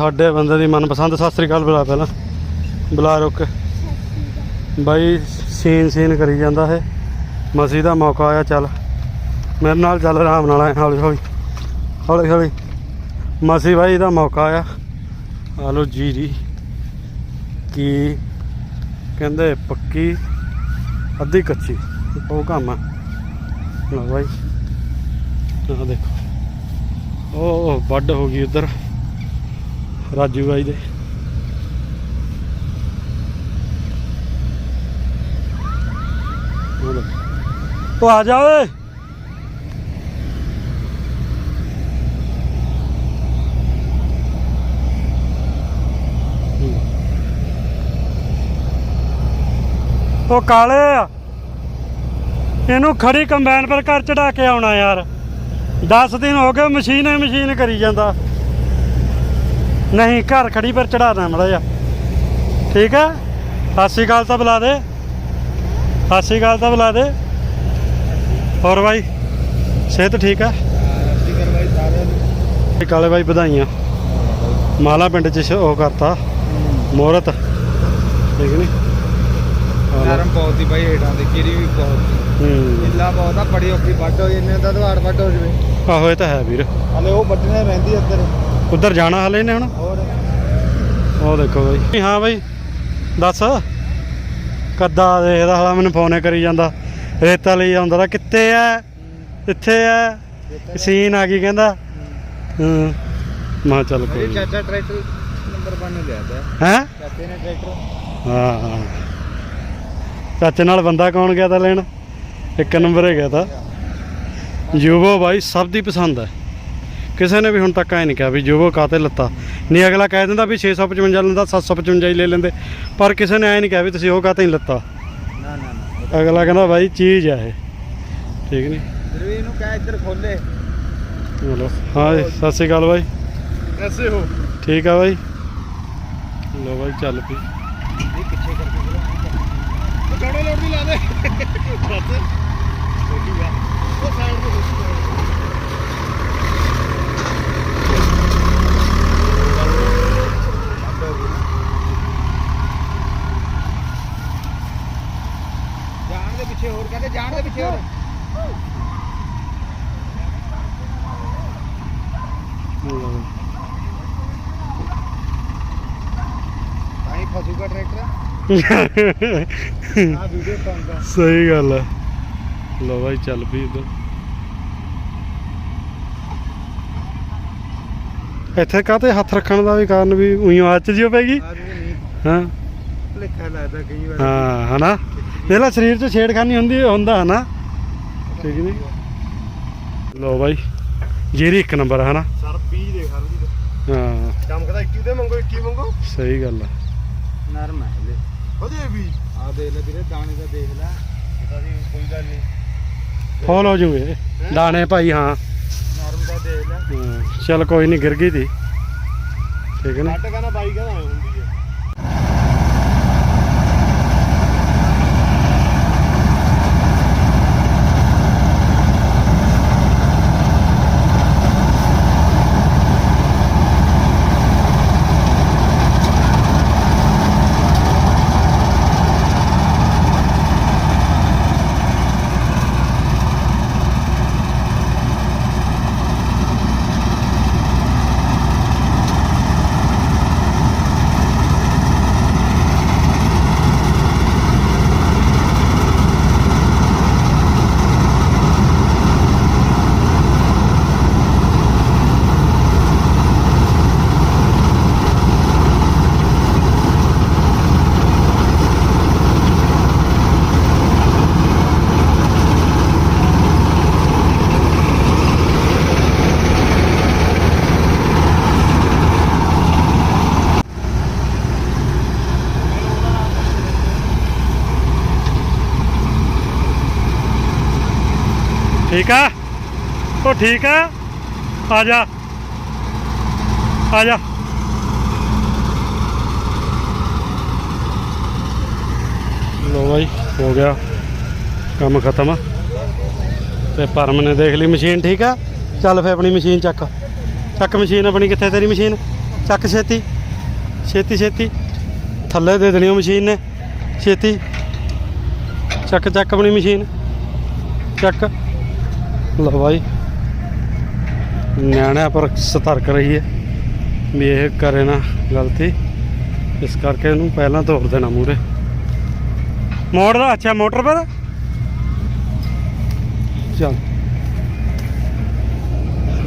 ਸਾਡੇ ਬੰਦੇ ਦੀ ਮਨਪਸੰਦ, ਸਤਿ ਸ੍ਰੀ ਅਕਾਲ ਬੁਲਾ ਪਹਿਲਾਂ। ਬੁਲਾ ਰੁਕ ਬਾਈ, ਸੀਨ ਸੀਨ ਕਰੀ ਜਾਂਦਾ ਹੈ ਮਸੀ ਦਾ ਮੌਕਾ ਆਇਆ, ਚੱਲ। ਮੇਰੇ ਨਾਲ ਚੱਲ, ਆਰਾਮ ਨਾਲ ਆਏ ਹੌਲੀ ਹੌਲੀ। ਹੌਲੀ ਹੌਲੀ। ਮਸੀ ਬਾਈ ਦਾ ਮੌਕਾ ਆਇਆ। ਆ ਲੋ ਜੀ ਜੀ। ਕੀ ਕਹਿੰਦੇ, ਪੱਕੀ ਅੱਧੀ ਕੱਚੀ। ਉਹ ਕੰਮ ਆ। ਲਓ ਬਾਈ। ਆਹ ਦੇਖੋ। ਉਹ ਵੱਡ ਹੋ ਗਈ ਉਧਰ। ਰਾਜੂ ਬਾਈ ਦੇ। ਉਹ ਆ ਜਾ ਓਏ। ਉਹ ਕਾਲੇ ਆ। ਇਹਨੂੰ ਖੜੀ ਕੰਬਾਈਨ ਪਰ ਘਰ ਚੜਾ ਕੇ ਆਉਣਾ ਯਾਰ। 10 ਦਿਨ ਹੋ ਗਏ, ਮਸ਼ੀਨ ਹੀ ਮਸ਼ੀਨ ਕਰੀ ਜਾਂਦਾ। ਨਹੀਂ ਘਰ ਖੜੀ ਪਰ ਚੜਾਣਾ ਮੜਾ ਜਾ ਠੀਕ ਸਤਿ ਸ਼੍ਰੀ ਅਕਾਲ ਤਾਂ ਬੁਲਾ ਦੇ। ਸ਼੍ਰੀ ਅਕਾਲ ਤਾਂ ਬੁਲਾ ਦੇ। ਹੋਰ ਬਾਈ ਸਿਹਤ ਠੀਕ ਇਹ ਕਾਲੇ ਬਾਈ ਵਧਾਈਆਂ। ਮਾਲਾ ਪਿੰਡ ਚ ਉਹ ਕਰਤਾ ਮੋਹਰਤ। ਠੀਕ ਨਹੀਂ। ਨਰਮ ਬਹੁਤ ਹੀ ਬਾਈ ਹੇਠਾਂ ਦੇ ਕਿਰੀ ਵੀ ਬਹੁਤ ਹੂੰ। ਇੱਲਾ ਬਹੁਤ ਆ ਬੜੀ ਔਖੀ ਵੱਢ ਹੋ ਇੰਨੇ ਦਾ ਦੁਹਾੜ ਵੱਢ ਹੋ ਜਵੇ। ਆਹੋ ਇਹ ਤਾਂ ਹੈ ਵੀਰ। ਹਲੇ ਉਹ ਵੱਢਣੇ ਰਹਿੰਦੀ ਇੱਧਰ। ਉਧਰ ਜਾਣਾ ਹਲੇ ਨੇ ਹੁਣ? ਉਹ ਦੇਖੋ ਬਾਈ। ਹਾਂ ਬਾਈ ਦੱਸ। ਕੱਦਾ ਦੇਖਦਾ ਹਲਾ ਮੈਨੂੰ ਫੋਨੇ ਕਰੀ ਜਾਂਦਾ। ਰੇਤਾ ਲਈ ਆਉਂਦਾ ਤਾਂ ਕਿੱਥੇ ਐ? ਕਿੱਥੇ ਐ? ਸੀਨ ਆ ਗਈ ਕਹਿੰਦਾ। ਹੂੰ। ਮਾ ਚੱਲ ਕੋਈ ਚਾਚਾ ਟਰੈਕਟਰ ਨੰਬਰ 1 ਨੂੰ ਲਿਆ ਤਾ ਹੈ? ਚਾਚੇ ਨੇ ਟਰੈਕਟਰ। ਹਾਂ ਹਾਂ। ਚਾਚੇ ਨਾਲ ਬੰਦਾ ਕੌਣ ਗਿਆ ਤਾਂ ਲੈਣ? ਇੱਕ ਨੰਬਰ ਹੈਗਾ ਤਾਂ। ਯੂਵੋ ਬਾਈ ਸਭ ਦੀ ਪਸੰਦ ਹੈ ਕਿਸੇ ਨੇ ਵੀ ਹੁਣ ਤੱਕ ਐ ਨਹੀਂ ਕਿਹਾ ਵੀ ਯੂਵੋ ਕਾਤੇ ਲੱਤਾ। ਨਹੀਂ ਅਗਲਾ ਕਹਿ ਦਿੰਦਾ ਵੀ 655 ਲੈਂਦਾ 755 ਹੀ ਲੈ ਲੈਂਦੇ। ਪਰ ਕਿਸੇ ਨੇ ਐ ਨਹੀਂ ਕਿਹਾ ਵੀ ਤੁਸੀਂ ਉਹ ਕਾਤੇ ਨਹੀਂ ਲੱਤਾ। ਨਾ ਨਾ ਨਾ। ਅਗਲਾ ਕਹਿੰਦਾ ਬਾਈ ਚੀਜ਼ ਆ ਇਹ। ਠੀਕ ਨਹੀਂ? ਫਿਰ ਵੀ ਇਹਨੂੰ ਕਹਿ ਇੱਧਰ ਖੋਲੇ। ਚਲੋ ਹਾਂ ਸਤਿ ਸ਼੍ਰੀ ਅਕਾਲ ਬਾਈ। ਕੈਸੇ ਹੋ? ਠੀਕ ਆ ਬਾਈ? ਲੋ ਬਾਈ ਚੱਲ ਪਈ। ਇਹ ਪਿੱਛੇ ਕਰਕੇ ਚਲੋ ਲੋਡ ਵੀ ਲਾ ਦੇ ਬਸ ਉਹ ਸਾਈਡ ਤੇ ਜਾਣ ਦੇ ਪਿੱਛੇ ਹੋਰ ਕਹਿੰਦੇ ਜਾਣ ਦੇ ਪਿੱਛੇ ਹੋਰ। ਤਾਂ ਫਸੂਗਾ ਟਰੈਕਟਰ। ਆ ਵੀਡੀਓ ਪਾਉਂਦਾ। ਸਹੀ ਗੱਲ ਹੈ ਲੋ ਬਾਈ ਚੱਲ ਪਈ ਇੱਧਰ। ਇੱਥੇ ਕਾਤੇ ਹੱਥ ਰੱਖਣ ਦਾ ਵੀ ਕਾਰਨ ਵੀ ਉਹੀ ਆਚ ਜਿਓ ਪੈਗੀ ਆ ਨਹੀਂ ਹਾਂ। ਭੁਲੇਖਾ ਲੱਗਦਾ ਕਈ ਵਾਰ। ਹਾਂ ਹਨਾ? ਇਹਲਾ ਸਰੀਰ 'ਚ ਛੇੜਖਾਨੀ ਹੁੰਦੀ ਹੁੰਦਾ ਹਨਾ। ਠੀਕ ਨਹੀਂ ਲੋ ਬਾਈ ਜੀਰੀ ਇੱਕ ਨੰਬਰ ਹੈ ਹਨਾ। ਸਰ 20 ਦੇ ਹਰ ਜੀ ਹਾਂ। ਚਮਕਦਾ 21 ਦੇ ਮੰਗੋ 21 ਮੰਗੋ ਸਹੀ ਗੱਲ ਹੈ ਨਰਮ ਹੈ ਲੈ ਵਧੀਆ ਵੀ। ਆ ਦੇਖ ਲੈ ਵੀਰੇ ਦਾਣੇ ਦਾ ਦੇਖ ਲੈ। ਪਤਾ ਨਹੀਂ ਕੋਈ ਗੱਲ ਨਹੀਂ ਫੋਲ ਹੋ ਜੂਗੇ। ਦਾਣੇ ਭਾਈ ਹਾਂ। ਨਰਮ ਦਾ ਦੇਖ ਲੈ। ਹਾਂ, ਚੱਲ ਕੋਈ ਨਹੀਂ ਗਿਰ ਗਈ ਤੀ। ਠੀਕ ਹੈ ਨਾ ਕੱਟ ਕਹਿੰਦਾ ਬਾਈ ਕਹਿੰਦਾ ਹੁੰਦੀ ਹੈ ਠੀਕ ਆ? ਉਹ ਠੀਕ ਆ? ਆ ਜਾ। ਆ ਜਾ। ਲੋ ਬਾਈ, ਹੋ ਗਿਆ। ਕੰਮ ਖਤਮ। ਤੇ ਪਰਮ ਨੇ ਦੇਖ ਲਈ ਮਸ਼ੀਨ ਠੀਕ ਆ? ਚੱਲ ਫੇ ਆਪਣੀ ਮਸ਼ੀਨ ਚੱਕ। ਚੱਕ ਮਸ਼ੀਨ ਆਪਣੀ ਕਿੱਥੇ ਤੇਰੀ ਮਸ਼ੀਨ? ਚੱਕ ਛੇਤੀ। ਛੇਤੀ ਛੇਤੀ। ਥੱਲੇ ਦੇ ਦੇਣੀ ਉਹ ਮਸ਼ੀਨ ਨੇ। ਛੇਤੀ। ਚੱਕ ਚੱਕ ਆਪਣੀ ਮਸ਼ੀਨ। ਚੱਕ। ਲਓ ਬਾਈ। ਨਿਆਣਿਆਂ ਪਰ ਸਤਰਕ ਰਹੀ ਹੈ ਵੀ ਇਹ ਕਰੇ ਨਾ ਗਲਤੀ। ਇਸ ਕਰਕੇ ਇਹਨੂੰ ਪਹਿਲਾਂ ਤੋੜ ਦੇਣਾ ਮੂਰੇ ਮੋੜ ਦਾ, ਅੱਛਾ, ਮੋਟਰ ਪਰ। ਚੱਲ।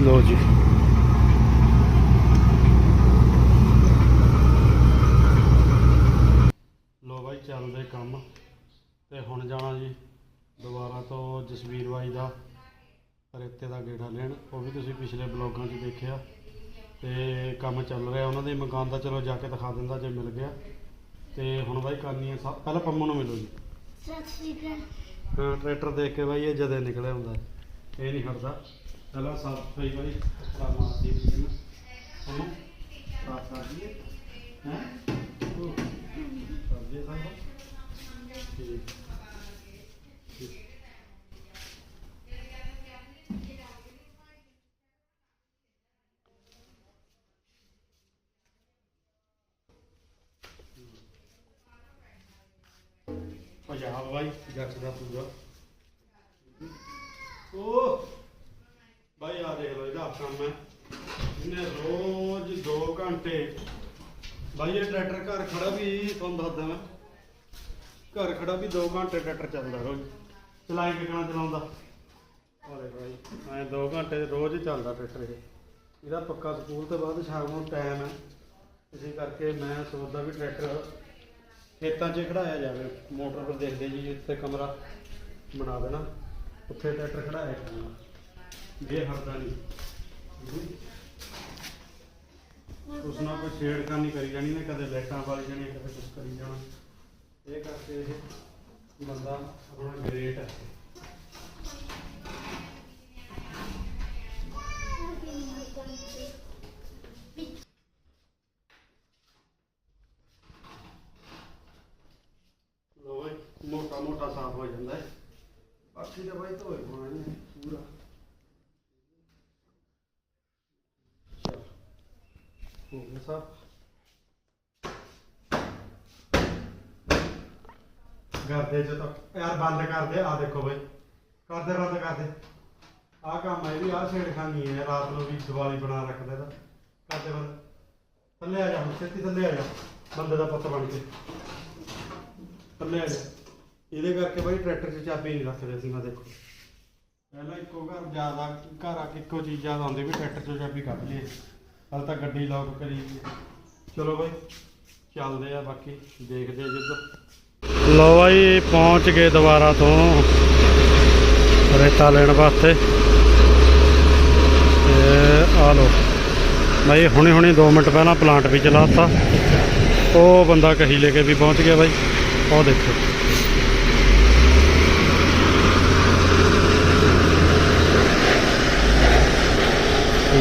ਲੋ ਜੀ। ਲੋ ਬਾਈ, ਚੱਲਦੇ ਕੰਮ। ਤੇ ਹੁਣ ਜਾਣਾ ਜੀ ਦੁਬਾਰਾ ਤੋਂ ਜਸਵੀਰ ਬਾਈ ਦਾ। ਰੇਤੇ ਦਾ ਗੇੜਾ ਲੈਣ ਉਹ ਵੀ ਤੁਸੀਂ ਪਿਛਲੇ ਬਲੌਗਾਂ 'ਚ ਦੇਖਿਆ। ਤੇ ਕੰਮ ਚੱਲ ਰਿਹਾ ਉਹਨਾਂ ਦੇ ਮਕਾਨ ਦਾ ਚਲੋ ਜਾ ਕੇ ਦਿਖਾ ਦਿੰਦਾ ਜੇ ਮਿਲ ਗਿਆ। ਤੇ ਹੁਣ ਬਾਈ ਕਰਨੀ ਹੈ ਸਾ- ਪਹਿਲਾਂ ਪੰਮੂ ਨੂੰ ਮਿਲੋ ਜੀ। ਸਤਿ ਸ਼੍ਰੀ ਅਕਾਲ। ਹਾਂ ਟਰੈਕਟਰ ਦੇਖ ਕੇ ਬਾਈ ਇਹ ਜਦੇ ਨਿਕਲਿਆ ਹੁੰਦਾ। ਹੈ। ਇਹ ਨਹੀਂ ਹਟਦਾ। ਪਹਿਲਾਂ ਸਾਫ਼ ਸਫ਼ਾਈ ਬਾਈ ਕਰਾ ਮਾਰਦੀ ਸੀ ਨਾ ਉਹਨੂੰ ਸਾਫ਼ ਕਰਦੀ ਹੈ ਹੈ? ਪੰਜਾਬ ਬਾਈ। ਜੱਟ ਦਾ ਪੂਰਾ। ਉਹ ਬਾਈ ਆ ਦੇਖ ਲਓ ਇਹਦਾ ਕੰਮ ਹੈ। ਇਹਨੇ ਰੋਜ਼ 2 ਘੰਟੇ ਬਾਈ ਇਹ ਟਰੈਕਟਰ ਘਰ ਖੜਾ ਵੀ ਤੁਹਾਨੂੰ ਦੱਸਦਾ ਮੈਂ। ਘਰ ਖੜਾ ਵੀ 2 ਘੰਟੇ ਟਰੈਕਟਰ ਚੱਲਦਾ ਰੋਜ਼। ਚਲਾਈ ਕਿਕਣਾ ਚਲਾਉਂਦਾ? ਅਰੇ ਬਾਈ ਮੈਂ 2 ਘੰਟੇ ਰੋਜ਼ ਚੱਲਦਾ ਟਰੈਕਟਰ ਇਹ। ਇਹਦਾ ਪੱਕਾ ਸਕੂਲ ਤੋਂ ਬਾਅਦ ਸ਼ਾਮ ਨੂੰ ਟਾਈਮ ਹੈ। ਇਸੇ ਕਰਕੇ ਮੈਂ ਸੋਚਦਾ ਵੀ ਟਰੈਕਟਰ ਖੇਤਾਂ 'ਚ ਖੜਾਇਆ ਜਾਵੇ, ਮੋਟਰ ਪਰ ਦੇਖਦੇ ਜੀ ਜਿੱਥੇ ਕਮਰਾ ਬਣਾ ਦੇਣਾ, ਉੱਥੇ ਟਰੈਕਟਰ ਖੜਾਇਆ ਜਾਣਾ ਜੇ ਹਰਦਾ ਨਹੀਂ। ਉਸ ਨਾਲ ਕੋਈ ਛੇੜਖਾਨੀ ਕਰੀ ਜਾਣੀ, ਨੇ ਕਦੇ ਲਾਈਟਾਂ ਵਾਲੀ ਜਾਣੀ ਕਦੇ ਕੁਝ ਕਰੀ ਜਾਣਾ। ਇਹ ਕਰਕੇ ਇਹ ਬੰਦਾ ਆਪਣਾ ਗ੍ਰੇਟ ਹੈ। ਹੋ ਕਰਦੇ ਚ ਤਾਂ, ਯਾਰ ਬੰਦ ਕਰਦੇ ਆ ਦੇਖੋ ਬਈ। ਕਰਦੇ, ਬੰਦ ਕਰਦੇ। ਆਹ ਕੰਮ ਹੈ ਵੀ ਆਹ ਛੇੜਖਾਨੀ ਹੈ ਰਾਤ ਨੂੰ ਵੀ ਦੀਵਾਲੀ ਬਣਾ ਰੱਖਦੇ ਦਾ ਕਰਦੇ, ਬੰਦ। ਥੱਲੇ ਆ ਜਾ ਹੁਣ, ਛੇਤੀ ਥੱਲੇ ਆ ਜਾ। ਬੰਦੇ ਦਾ ਪੁੱਤ ਬਣ ਕੇ। ਥੱਲੇ ਆ ਜਾ। ਇਹਦੇ ਕਰਕੇ ਬਾਈ ਟਰੈਕਟਰ 'ਚ ਚਾਬੀ ਨਹੀਂ ਰੱਖਦੇ ਸੀ ਮੈਂ ਦੇਖੋ। ਪਹਿਲਾਂ ਇੱਕੋ ਘਰ ਜ਼ਿਆਦਾ, ਘਰ ਆ ਕੇ ਇੱਕੋ ਚੀਜ਼ ਜ਼ਿਆਦਾ ਹੁੰਦੀ ਵੀ ਟਰੈਕਟਰ 'ਚੋਂ ਚਾਬੀ ਕੱਢ ਲਈਏ। ਹਾਲ ਤਾਂ ਗੱਡੀ ਲੌਕ ਕਰੀ ਚਲੋ ਬਾਈ, ਚੱਲਦੇ ਆ ਬਾਕੀ, ਦੇਖਦੇ ਆ ਜਿੱਧਰ। ਲੋ ਬਾਈ, ਪਹੁੰਚ ਗਏ ਦੁਬਾਰਾ ਤੋਂ। ਰੇਤਾ ਲੈਣ ਵਾਸਤੇ। ਤੇ ਆ ਲੋ ਬਾਈ ਹੁਣੇ ਹੁਣੇ 2 ਮਿੰਟ ਪਹਿਲਾਂ ਪਲਾਂਟ ਵੀ ਚਲਾਤਾ। ਉਹ ਬੰਦਾ ਕਹੀ ਲੈ ਕੇ ਵੀ ਪਹੁੰਚ ਗਿਆ ਬਾਈ। ਉਹ ਦੇਖੋ।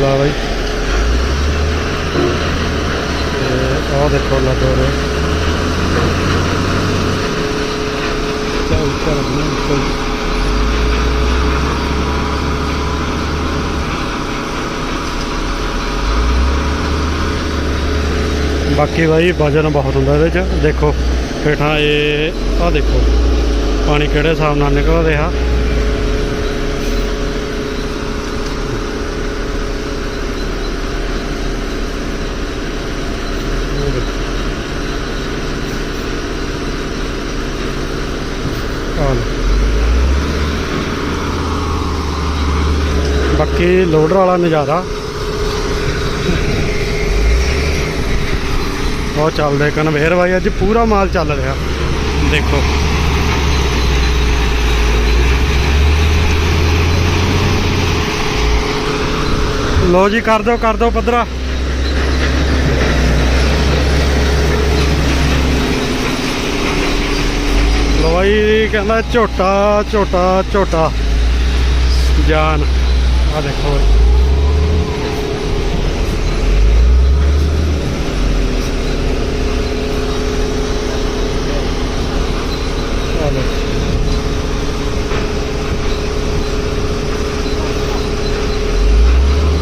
ਲਾ ਬਾਈ। ਤੇ ਆਹ ਦੇਖੋ ਲੱਗਾ ਰਿਹਾ ਚੱਲ ਚੱਲ ਚੱਲ ਬਾਕੀ ਬਾਈ ਵਜਨ ਬਹੁਤ ਹੁੰਦਾ ਇਹਦੇ ਚ ਦੇਖੋ ਹੇਠਾਂ ਇਹ ਆਹ ਦੇਖੋ ਪਾਣੀ ਕਿਹੜੇ ਹਿਸਾਬ ਨਾਲ ਨਿਕਲ ਰਿਹਾ ਉਹ ਦੇਖੋ। ਆਹ ਲਓ। ਬਾਕੀ ਲੋਡਰ ਵਾਲਾ ਨਜ਼ਾਰਾ। ਉਹ ਚੱਲਦੇ ਕਨਵੇਅਰ ਬਾਈ ਅੱਜ ਪੂਰਾ ਮਾਲ ਚੱਲ ਰਿਹਾ। ਦੇਖੋ। ਲੋ ਜੀ ਕਰ ਦਿਓ ਕਰ ਦਿਓ ਪੱਧਰਾ। ਲੋ ਬਾਈ ਕਹਿੰਦਾ ਝੋਟਾ ਝੋਟਾ ਝੋਟਾ। ਜਾਨ। ਆ ਦੇਖੋ ਬਾਈ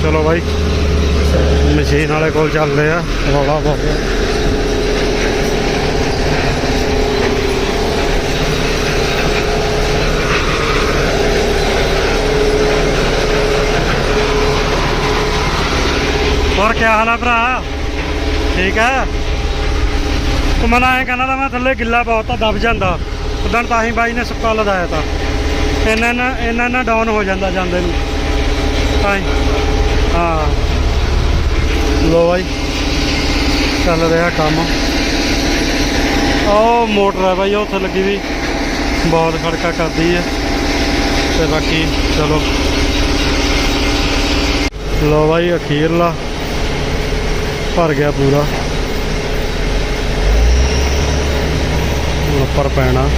ਚਲੋ ਭਾਈ ਮਸ਼ੀਨ ਵਾਲੇ ਕੋਲ ਚੱਲਦੇ ਆ ਰੌਲਾ ਬਹੁਤ ਹੋਰ ਕੀ ਹਾਲ ਆ ਭਰਾ? ਠੀਕ ਹੈ ਤੂੰ ਮਨ ਆਏ ਕਹਿੰਦਾ ਤਾਂ ਮੈਂ ਥੱਲੇ ਗਿੱਲਾ ਬਹੁਤ ਆ, ਦਬ ਜਾਂਦਾ। ਉਦੋਂ ਤਾਂ ਹੀ ਬਾਈ ਨੇ ਸੁੱਕਾ ਲਦਾਇਆ ਤਾਂ। ਇਹਨਾਂ ਨਾ ਇਹਨਾਂ ਨਾ ਡਾਊਨ ਹੋ ਜਾਂਦਾ ਜਾਂਦੇ ਨੂੰ। ਤਾਂ ਹੀ। ਹਾਂ। ਲੋ ਬਾਈ, ਚੱਲ ਰਿਹਾ ਕੰਮ। ਉਹ ਮੋਟਰ ਹੈ ਬਾਈ ਉੱਥੇ ਲੱਗੀ ਵੀ। ਬਹੁਤ ਖੜਕਾ ਕਰਦੀ ਹੈ ਤੇ ਬਾਕੀ, ਚਲੋ। ਲੋ ਬਾਈ, ਅਖੀਰਲਾ। ਭਰ ਗਿਆ ਪੂਰਾ। ਹੁਣ ਉੱਪਰ ਪੈਣਾ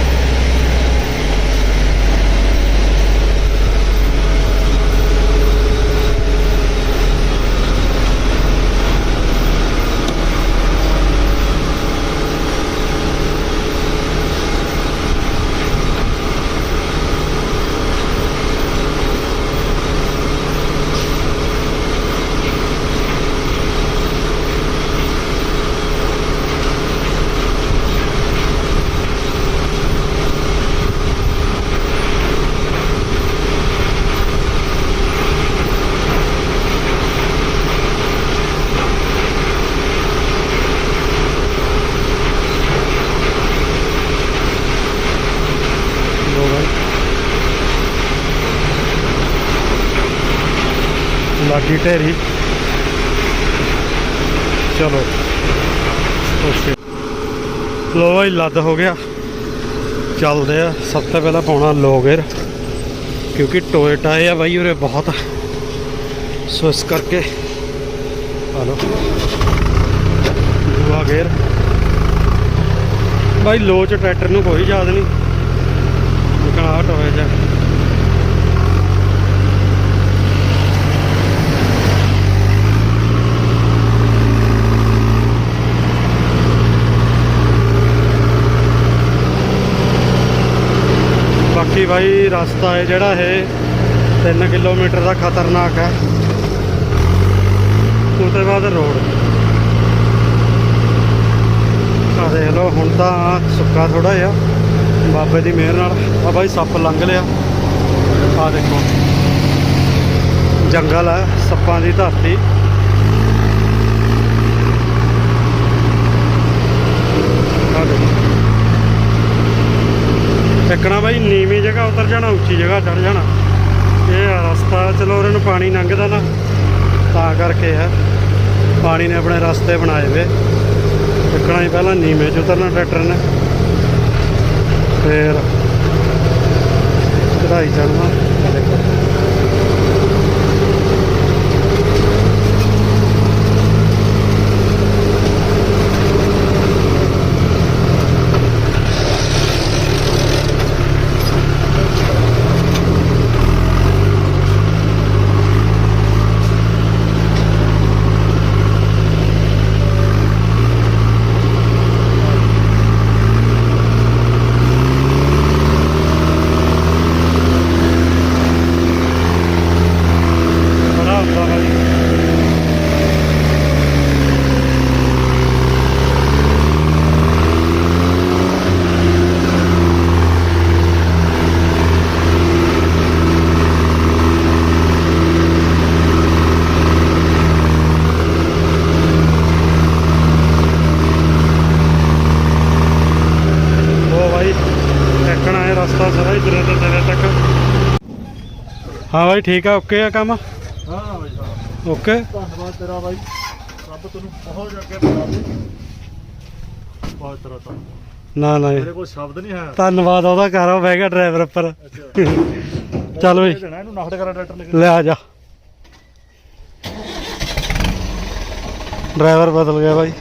ਲੋ ਬਾਈ ਲਾਗੀ ਚਲੋ। ਓਕੇ ਲੋ ਬਾਈ, ਲੱਦ ਹੋ ਗਿਆ। ਚੱਲਦੇ ਆ। ਸਭ ਤੋਂ ਪਹਿਲਾਂ ਪਾਉਣਾ ਲੋਗਰ ਕਿਉਂਕਿ ਟੋਏ ਟਾਏ ਆ ਬਾਈ ਉਰੇ ਬਹੁਤ। ਸੋ ਇਸ ਕਰਕੇ। ਆ ਦੂਆ ਗੇਰ ਬਾਈ ਲੋ ਚ ਟਰੈਕਟਰ ਨੂੰ ਕੋਈ ਯਾਦ ਨਹੀਂ। ਕਨਾਟ ਹੋਇਆ ਜਾ। ਬਾਕੀ ਭਾਈ ਰਸਤਾ ਹੈ ਜਿਹੜਾ ਇਹ 3 ਕਿਲੋਮੀਟਰ ਦਾ ਖਤਰਨਾਕ ਹੈ। ਉਸ ਤੋਂ ਬਾਅਦ ਰੋਡ। ਆ ਦੇਖ ਲਓ, ਹੁਣ ਤਾਂ ਸੁੱਕਾ ਥੋੜਾ ਜਿਹਾ। ਬਾਬੇ ਦੀ ਮਿਹਰ ਨਾਲ। ਆ ਬਾਈ ਸੱਪ ਲੰਘ ਲਿਆ। ਆ ਦੇਖੋ। ਜੰਗਲ ਹੈ, ਸੱਪਾਂ ਦੀ ਧਰਤੀ ਆ ਦੇਖੋ ਚੱਕਣਾ ਬਾਈ ਨੀਵੀਂ ਜਗ੍ਹਾ ਉਤਰ ਜਾਣਾ, ਉੱਚੀ ਜਗ੍ਹਾ ਚੜ ਜਾਣਾ। ਇਹ ਆ ਰਸਤਾ, ਚਲੋ ਉਹਨਾਂ ਨੂੰ ਪਾਣੀ ਲੰਘਦਾ ਨਾ, ਤਾਂ ਕਰਕੇ ਹੈ। ਪਾਣੀ ਨੇ ਆਪਣੇ ਰਸਤੇ ਬਣਾਏ ਵੇ। ਚੱਕਣਾ ਹੀ ਪਹਿਲਾਂ ਨੀਵੇਂ 'ਚ ਉਤਰਨਾ ਟਰੈਕਟਰ ਨੇ। ਫੇਰ ਚੜਾਈ ਚੜਨਾ ਇਹ ਦੇਖੋ ਬੜਾ ਹੁੰਦਾ ਬਾਈ ਉਹ ਬਾਈ ਟੱਕਣਾ ਹੈ ਰਸਤਾ ਸਾਰਾ ਇਧਰ ਤੋਂ ਤੇਰੇ ਤੱਕ। ਹਾਂ ਬਾਈ ਠੀਕ ਆ ਓਕੇ ਆ ਕੰਮ? ਹਾਂ ਬਾਈ ਹਾਂ। ਓਕੇ ਧੰਨਵਾਦ ਤੇਰਾ ਬਾਈ। ਰੱਬ ਤੈਨੂੰ ਬਹੁਤ ਅੱਗੇ ਬਣਾ ਦੇ। ਬਹੁਤ ਤੇਰਾ ਤਾਂ ਨਾ ਨਾ। ਮੇਰੇ ਕੋਲ ਸ਼ਬਦ ਨਹੀਂ ਹੈ। ਧੰਨਵਾਦ ਉਹਦਾ ਕਰ ਉਹ ਬਹਿ ਗਿਆ ਡਰਾਈਵਰ ਉੱਪਰ। ਚੱਲ ਬਈ। ਇਹਨੂੰ ਨਾਖੜ ਕਰਾ ਲੈ ਆ ਜਾ। ਡਰਾਈਵਰ ਬਦਲ ਗਿਆ ਬਾਈ।